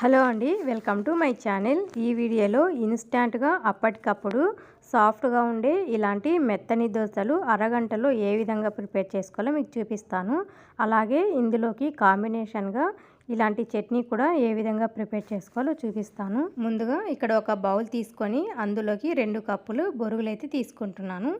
Hello అండి welcome to my channel. ఈ వీడియోలో ఇన్స్టాంట్గా అప్పటికప్పుడు సాఫ్ట్గా ఉండే ఇలాంటి మెత్తని దోశలు అరగంటలో ఏ విధంగా ప్రిపేర్ చేసుకోవాలో మీకు చూపిస్తాను. అలాగే ఇందులోకి కాంబినేషన్గా ఇలాంటి చట్నీ కూడా ఏ విధంగా ప్రిపేర్ చేసుకోవాలో చూపిస్తాను. ముందుగా ఇక్కడ ఒక బౌల్ తీసుకొని అందులోకి రెండు కప్పులు బొరుగులు అయితే తీసుకుంటున్నాను.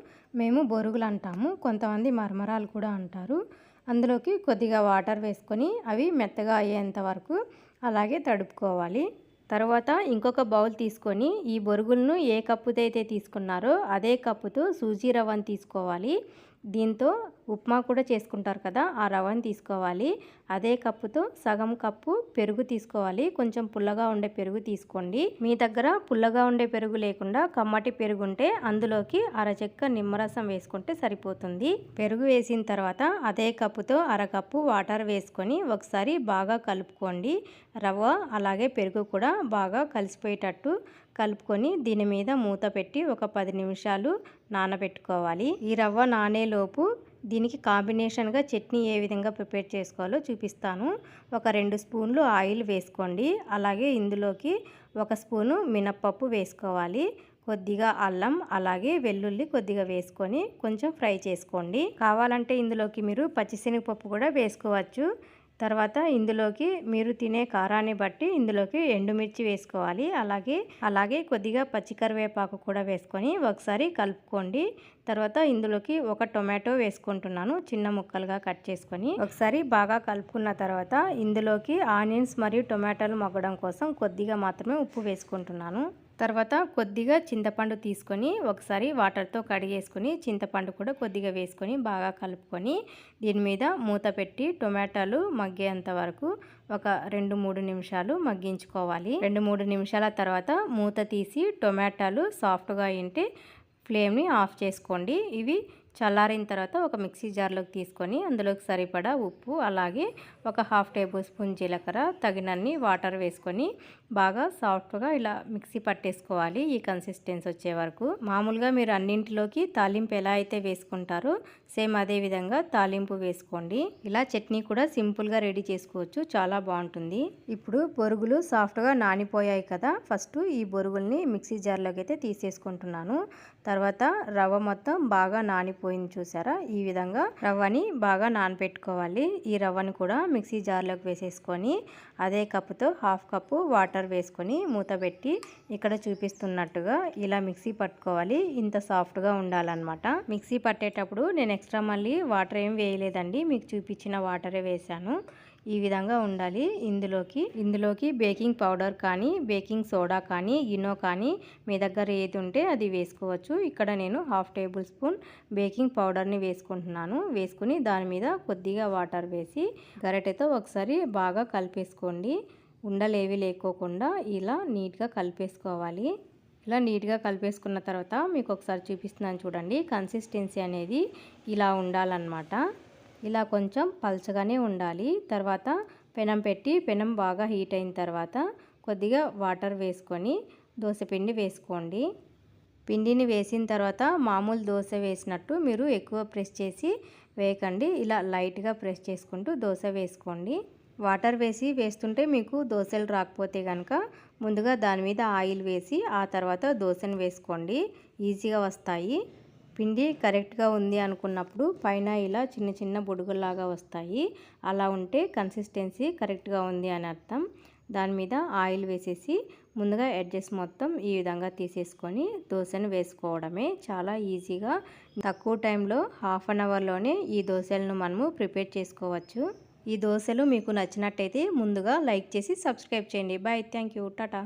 మేము బొరుగులు అంటాము కొంతమంది మరమరాలు కూడా అంటారు. అందులోకి కొద్దిగా వాటర్ వేసుకొని అవి మెత్తగా అయ్యేంత వరకు అలాగే తడుపుకోవాలి. తర్వాత ఇంకొక బౌల్ తీసుకొని ఈ బొరుగులను ఏ కప్పుతో అయితే తీసుకున్నారో అదే కప్పుతో సూజీ రవ్వను తీసుకోవాలి. దీంతో ఉప్మా కూడా చేసుకుంటారు కదా ఆ రవ్వని తీసుకోవాలి. అదే కప్పుతో సగం కప్పు పెరుగు తీసుకోవాలి. కొంచెం పుల్లగా ఉండే పెరుగు తీసుకోండి. మీ దగ్గర పుల్లగా ఉండే పెరుగు లేకుండా కమ్మటి పెరుగు ఉంటే అందులోకి అరచెక్క నిమ్మరసం వేసుకుంటే సరిపోతుంది. పెరుగు వేసిన తర్వాత అదే కప్పుతో అరకప్పు వాటర్ వేసుకొని ఒకసారి బాగా కలుపుకోండి. రవ్వ అలాగే పెరుగు కూడా బాగా కలిసిపోయేటట్టు కలుపుకొని దీని మీద మూత పెట్టి ఒక పది నిమిషాలు నానబెట్టుకోవాలి. ఈ రవ్వ నానేలోపు దీనికి కాంబినేషన్గా చట్నీ ఏ విధంగా ప్రిపేర్ చేసుకోవాలో చూపిస్తాను. ఒక రెండు స్పూన్లు ఆయిల్ వేసుకోండి. అలాగే ఇందులోకి ఒక స్పూను మినప్పప్పు వేసుకోవాలి. కొద్దిగా అల్లం అలాగే వెల్లుల్లి కొద్దిగా వేసుకొని కొంచెం ఫ్రై చేసుకోండి. కావాలంటే ఇందులోకి మీరు పచ్చిశనగపప్పు కూడా వేసుకోవచ్చు. తర్వాత ఇందులోకి మీరు తినే కారాన్ని బట్టి ఇందులోకి ఎండుమిర్చి వేసుకోవాలి. అలాగే అలాగే కొద్దిగా పచ్చికరివేపాకు కూడా వేసుకొని ఒకసారి కలుపుకోండి. తర్వాత ఇందులోకి ఒక టొమాటో వేసుకుంటున్నాను చిన్న ముక్కలుగా కట్ చేసుకొని. ఒకసారి బాగా కలుపుకున్న తర్వాత ఇందులోకి ఆనియన్స్ మరియు టొమాటోలు మొగ్గడం కోసం కొద్దిగా మాత్రమే ఉప్పు వేసుకుంటున్నాను. తర్వాత కొద్దిగా చింతపండు తీసుకొని ఒకసారి వాటర్తో కడిగేసుకొని చింతపండు కూడా కొద్దిగా వేసుకొని బాగా కలుపుకొని దీని మీద మూత పెట్టి టొమాటోలు మగ్గేంత వరకు ఒక రెండు మూడు నిమిషాలు మగ్గించుకోవాలి. రెండు మూడు నిమిషాల తర్వాత మూత తీసి టొమాటోలు సాఫ్ట్గా అయింటే ఫ్లేమ్ని ఆఫ్ చేసుకోండి. ఇవి చల్లారిన తర్వాత ఒక మిక్సీ జార్లోకి తీసుకొని అందులోకి సరిపడా ఉప్పు అలాగే ఒక హాఫ్ టేబుల్ స్పూన్ జీలకర్ర తగినన్ని వాటర్ వేసుకొని బాగా సాఫ్ట్గా ఇలా మిక్సీ పట్టేసుకోవాలి. ఈ కన్సిస్టెన్సీ వచ్చే వరకు మామూలుగా మీరు అన్నింటిలోకి తాలింపు ఎలా అయితే వేసుకుంటారో సేమ్ అదే విధంగా తాలింపు వేసుకోండి. ఇలా చట్నీ కూడా సింపుల్గా రెడీ చేసుకోవచ్చు. చాలా బాగుంటుంది. ఇప్పుడు బొరుగులు సాఫ్ట్గా నానిపోయాయి కదా ఫస్ట్ ఈ బొరుగుల్ని మిక్సీ జార్లోకి అయితే తీసేసుకుంటున్నాను. తర్వాత రవ్వ మొత్తం బాగా పోయింది చూసారా? ఈ విధంగా రవ్వని బాగా నానపెట్టుకోవాలి. ఈ రవ్వని కూడా మిక్సీ జార్లోకి వేసేసుకొని అదే కప్పుతో హాఫ్ కప్పు వాటర్ వేసుకొని మూత పెట్టి ఇక్కడ చూపిస్తున్నట్టుగా ఇలా మిక్సీ పట్టుకోవాలి. ఇంత సాఫ్ట్గా ఉండాలన్నమాట. మిక్సీ పట్టేటప్పుడు నేను ఎక్స్ట్రా మళ్ళీ వాటర్ ఏం వేయలేదండి. మీకు చూపించిన వాటరే వేశాను. ఈ విధంగా ఉండాలి ఇందులోకి. ఇందులోకి బేకింగ్ పౌడర్ కానీ బేకింగ్ సోడా కానీ ఇనో కానీ మీ దగ్గర ఏది ఉంటే అది వేసుకోవచ్చు. ఇక్కడ నేను హాఫ్ టేబుల్ స్పూన్ బేకింగ్ పౌడర్ని వేసుకుంటున్నాను. వేసుకుని దాని మీద కొద్దిగా వాటర్ వేసి గరిటెతో ఒకసారి బాగా కలిపేసుకోండి. ఉండలేవి లేకోకుండా ఇలా నీట్గా కలిపేసుకోవాలి. ఇలా నీట్గా కలిపేసుకున్న తర్వాత మీకు ఒకసారి చూపిస్తున్నాను చూడండి. కన్సిస్టెన్సీ అనేది ఇలా ఉండాలన్నమాట. ఇలా కొంచెం పల్చగానే ఉండాలి. తర్వాత పెనం పెట్టి పెనం బాగా హీట్ అయిన తర్వాత కొద్దిగా వాటర్ వేసుకొని దోశ పిండి వేసుకోండి. పిండిని వేసిన తర్వాత మామూలు దోశ వేసినట్టు మీరు ఎక్కువ ప్రెస్ చేసి వేయకండి. ఇలా లైట్గా ప్రెస్ చేసుకుంటూ దోశ వేసుకోండి. వాటర్ వేసి వేస్తుంటే మీకు దోశలు రాకపోతే కనుక ముందుగా దాని మీద ఆయిల్ వేసి ఆ తర్వాత దోశను వేసుకోండి. ఈజీగా వస్తాయి. పిండి కరెక్ట్గా ఉంది అనుకున్నప్పుడు పైన ఇలా చిన్న చిన్న బుడుగుల్లాగా వస్తాయి. అలా ఉంటే కన్సిస్టెన్సీ కరెక్ట్గా ఉంది అని అర్థం. దాని మీద ఆయిల్ వేసేసి ముందుగా ఎడ్జెస్ మొత్తం ఈ విధంగా తీసేసుకొని దోశను వేసుకోవడమే. చాలా ఈజీగా తక్కువ టైంలో హాఫ్ అన్ అవర్లోనే ఈ దోశలను మనము ప్రిపేర్ చేసుకోవచ్చు. ఈ దోశలు మీకు నచ్చినట్టయితే ముందుగా లైక్ చేసి సబ్స్క్రైబ్ చేయండి. బాయ్. Thank you tata.